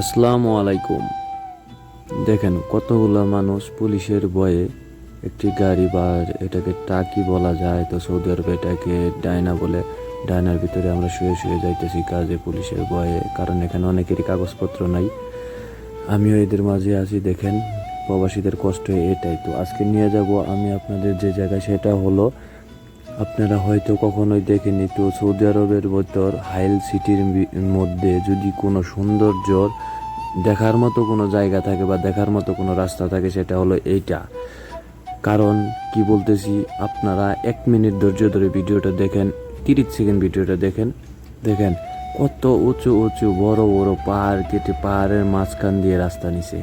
আসসালামু আলাইকুম। দেখেন, কতগুলো মানুষ পুলিশের ভয়ে একটি গাড়ি বা এটাকে টাকি বলা যায়। তো সৌদি আরবে এটাকে ডায়না বলে। ডায়নার ভিতরে আমরা শুয়ে শুয়ে যাইতেছি কাজে পুলিশের ভয়ে, কারণ এখানে অনেকেরই কাগজপত্র নাই। আমিও এদের মাঝে আছি, দেখেন। প্রবাসীদের কষ্ট এটাই। তো আজকে নিয়ে যাব আমি আপনাদের যে জায়গায়, সেটা হলো আপনারা হয়তো কখনোই দেখেনি তো সৌদি আরবের ভিতর হাইল সিটির মধ্যে যদি কোনো সৌন্দর্য দেখার মতো কোনো জায়গা থাকে বা দেখার মতো কোনো রাস্তা থাকে, সেটা হলো এইটা। কারণ কি বলতেছি, আপনারা এক মিনিট ধৈর্য ধরে ভিডিওটা দেখেন, তিরিশ সেকেন্ড ভিডিওটা দেখেন দেখেন কত উঁচু উঁচু বড় বড় পাহাড় কেটে পাহাড়ের মাঝখান দিয়ে রাস্তা নিছে।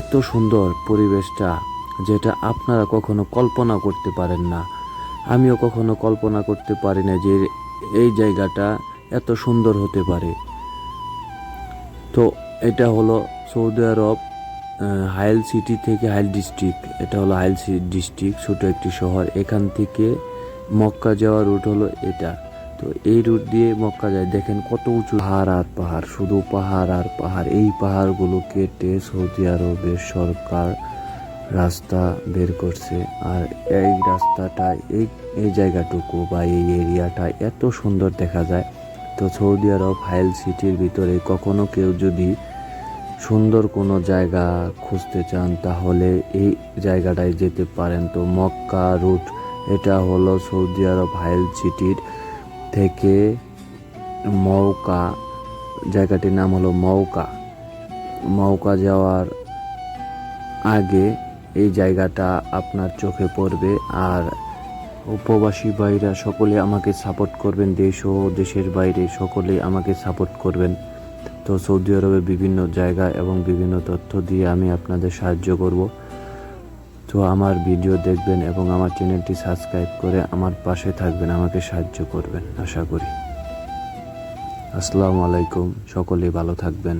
এত সুন্দর পরিবেশটা যেটা আপনারা কখনো কল্পনা করতে পারেন না। আমিও কখনো কল্পনা করতে পারি না যে এই জায়গাটা এত সুন্দর হতে পারে। তো এটা হলো সৌদি আরব হাইল সিটি থেকে হাইল ডিস্ট্রিক্ট। এটা হলো হাইল সিটি ডিস্ট্রিক্ট, ছোট একটি শহর। এখান থেকে মক্কা যাওয়ার রুট হলো এটা। তো এই রুট দিয়ে মক্কা যায়। দেখেন কত উঁচু পাহাড় আর পাহাড়। শুধু পাহাড় আর পাহাড়। এই পাহাড়গুলো কেটে সৌদি আরবের সরকার রাস্তা বের করছে। আর এই রাস্তাটা, এই এই জায়গাটুকু বা এই এরিয়াটা এত সুন্দর দেখা যায়। তো সৌদি আরব হাইল সিটির ভিতরে কখনো কেউ যদি সুন্দর কোনো জায়গা খুঁজতে চান, তাহলে এই জায়গাটায় যেতে পারেন। তো মক্কা রুট, এটা হলো সৌদি আরব হাইল সিটির থেকে মৌকা জায়গাটির নাম হলো মৌকা মৌকা যাওয়ার আগে এই জায়গাটা আপনার চোখে পড়বে আর উপবাসী ভাইরা সকলে আমাকে সাপোর্ট করবেন, দেশ ও দেশের বাইরে সকলে আমাকে সাপোর্ট করবেন। তো সৌদি আরবের বিভিন্ন জায়গা এবং বিভিন্ন তথ্য দিয়ে আমি আপনাদের সাহায্য করব। তো আমার ভিডিও দেখবেন এবং আমার চ্যানেলটি সাবস্ক্রাইব করে আমার পাশে থাকবেন, আমাকে সাহায্য করবেন। আশা করি। আসসালামু আলাইকুম সকলেই ভালো থাকবেন।